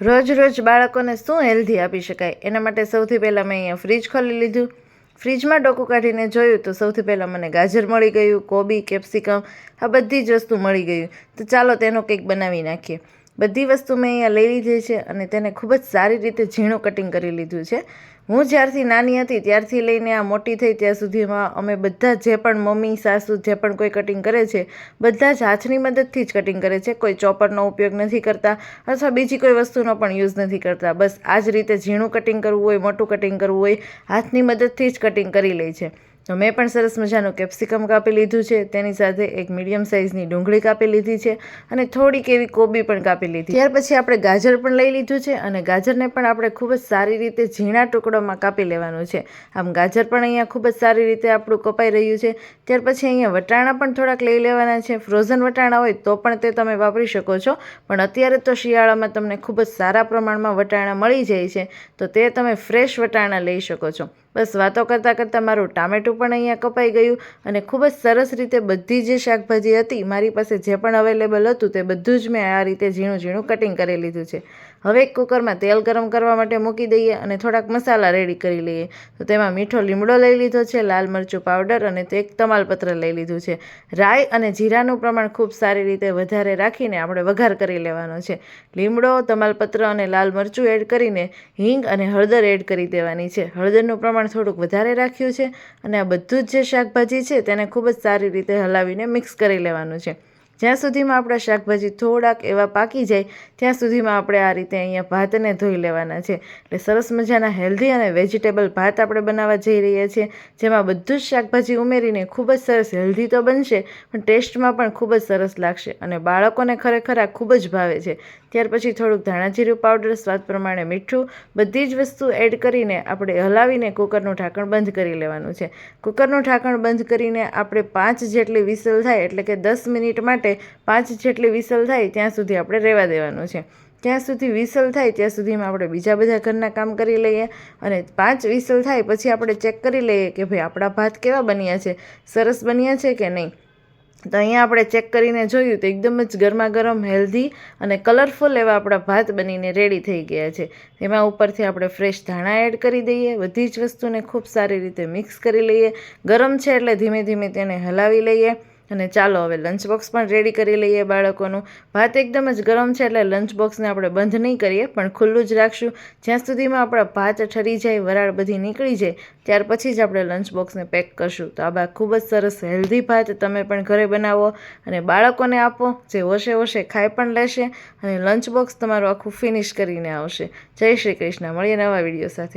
રોજ રોજ બાળકોને શું હેલ્ધી આપી શકાય? એના માટે સૌથી પહેલાં મેં અહીંયા ફ્રીજ ખોલી લીધું. ફ્રીજમાં ડોકું કાઢીને જોયું તો સૌથી પહેલાં મને ગાજર મળી ગયું, કોબી, કેપ્સિકમ, આ બધી જ વસ્તુ મળી ગયું. તો ચાલો તેનો કંઈક બનાવી નાખીએ. બધી વસ્તુ મેં અહીંયા લઈ લીધી છે અને તેને ખૂબ જ સારી રીતે ઝીણું કટિંગ કરી લીધું છે. હું જ્યારથી નાની હતી ત્યારથી લઈને આ મોટી થઈ ત્યાં સુધીમાં અમે બધા જે પણ મમ્મી, સાસુ જે પણ કોઈ કટિંગ કરે છે, બધા જ હાથની મદદથી જ કટિંગ કરે છે. કોઈ ચોપરનો ઉપયોગ નથી કરતા અથવા બીજી કોઈ વસ્તુનો પણ યુઝ નથી કરતા. બસ આ જ રીતે ઝીણું કટિંગ કરવું હોય, મોટું કટિંગ કરવું હોય, હાથની મદદથી જ કટિંગ કરી લે છે. તો મેં પણ સરસ મજાનું કેપ્સિકમ કાપી લીધું છે. તેની સાથે એક મીડિયમ સાઇઝની ડુંગળી કાપી લીધી છે અને થોડીક એવી કોબી પણ કાપી લીધી. ત્યાર પછી આપણે ગાજર પણ લઈ લીધું છે અને ગાજરને પણ આપણે ખૂબ જ સારી રીતે ઝીણા ટુકડોમાં કાપી લેવાનું છે. આમ ગાજર પણ અહીંયા ખૂબ જ સારી રીતે આપણું કપાઈ રહ્યું છે. ત્યાર પછી અહીંયા વટાણા પણ થોડાક લઈ લેવાના છે. ફ્રોઝન વટાણા હોય તો પણ તે તમે વાપરી શકો છો. પણ અત્યારે તો શિયાળામાં તમને ખૂબ જ સારા પ્રમાણમાં વટાણા મળી જાય છે. તો તે તમે ફ્રેશ વટાણા લઈ શકો છો. બસ વાતો કરતાં કરતાં મારું ટામેટું પણ અહીંયા કપાઈ ગયું અને ખૂબ જ સરસ રીતે બધી જે શાકભાજી હતી, મારી પાસે જે પણ અવેલેબલ હતું તે બધું જ મેં આ રીતે ઝીણું ઝીણું કટિંગ કરી લીધું છે. હવે એક કુકરમાં તેલ ગરમ કરવા માટે મૂકી દઈએ અને થોડાક મસાલા રેડી કરી લઈએ. તો તેમાં મીઠો લીમડો લઈ લીધો છે, લાલ મરચું પાવડર અને તે એક તમાલપત્ર લઈ લીધું છે. રાઈ અને જીરાનું પ્રમાણ ખૂબ સારી રીતે વધારે રાખીને આપણે વઘાર કરી લેવાનો છે. લીમડો, તમાલપત્ર અને લાલ મરચું એડ કરીને હિંગ અને હળદર એડ કરી દેવાની છે. હળદરનું પ્રમાણ થોડુંક વધારે રાખ્યું છે અને આ બધું જ જે શાકભાજી છે તેને ખૂબ જ સારી રીતે હલાવીને મિક્સ કરી લેવાનું છે. જ્યાં સુધીમાં આપણા શાકભાજી થોડાક એવા પાકી જાય, ત્યાં સુધીમાં આપણે આ રીતે અહીંયા ભાતને ધોઈ લેવાના છે. એટલે સરસ મજાના હેલ્ધી અને વેજીટેબલ ભાત આપણે બનાવવા જઈ રહ્યા છીએ, જેમાં બધું જ શાકભાજી ઉમેરીને ખૂબ જ સરસ હેલ્ધી તો બનશે, પણ ટેસ્ટમાં પણ ખૂબ જ સરસ લાગશે અને બાળકોને ખરેખર આ ખૂબ જ ભાવે છે. ત્યાર પછી થોડુંક ધાણાજીરું પાવડર સ્વાદ પ્રમાણે મીઠું, બધી જ વસ્તુ એડ કરીને આપણે હલાવીને કુકરનું ઢાંકણ બંધ કરી લેવાનું છે. કુકરનું ઢાંકણ બંધ કરીને આપણે પાંચ જેટલી વિસલ થાય એટલે કે દસ મિનિટ માટે પાંચ જેટલી વિસલ થાય ત્યાં સુધી આપણે રહેવા દેવાનું છે. ત્યાં સુધી વિસલ થાય ત્યાં સુધીમાં આપણે બીજા બધા ઘરના કામ કરી લઈએ અને પાંચ વિસલ થાય પછી આપણે ચેક કરી લઈએ કે ભાઈ આપણા ભાત કેવા બન્યા છે, સરસ બન્યા છે કે નહીં. તો અહીંયા આપણે ચેક કરીને જોયું તો એકદમ જ ગરમા ગરમ હેલ્ધી અને કલરફુલ એવા આપણા ભાત બનીને રેડી થઈ ગયા છે. એમાં ઉપરથી આપણે ફ્રેશ ધાણા એડ કરી દઈએ, બધી જ વસ્તુને ખૂબ સારી રીતે મિક્સ કરી લઈએ. ગરમ છે એટલે ધીમે ધીમે તેને હલાવી લઈએ. અને ચાલો હવે લંચ બોક્સ પણ રેડી કરી લઈએ બાળકોનું. ભાત એકદમ જ ગરમ છે એટલે લંચ બોક્સને આપણે બંધ નહીં કરીએ, પણ ખુલ્લું જ રાખશું. જ્યાં સુધીમાં આપણા ભાત ઠરી જાય, વરાળ બધી નીકળી જાય, ત્યાર પછી જ આપણે લંચ બોક્સને પેક કરશું. તો આ ખૂબ જ સરસ હેલ્ધી ભાત તમે પણ ઘરે બનાવો અને બાળકોને આપો, જે હોશે હોશે ખાઈ પણ લેશે અને લંચ બોક્સ તમારું આખું ફિનિશ કરીને આવશે. જય શ્રી કૃષ્ણ. મળીએ નવા વીડિયો સાથે.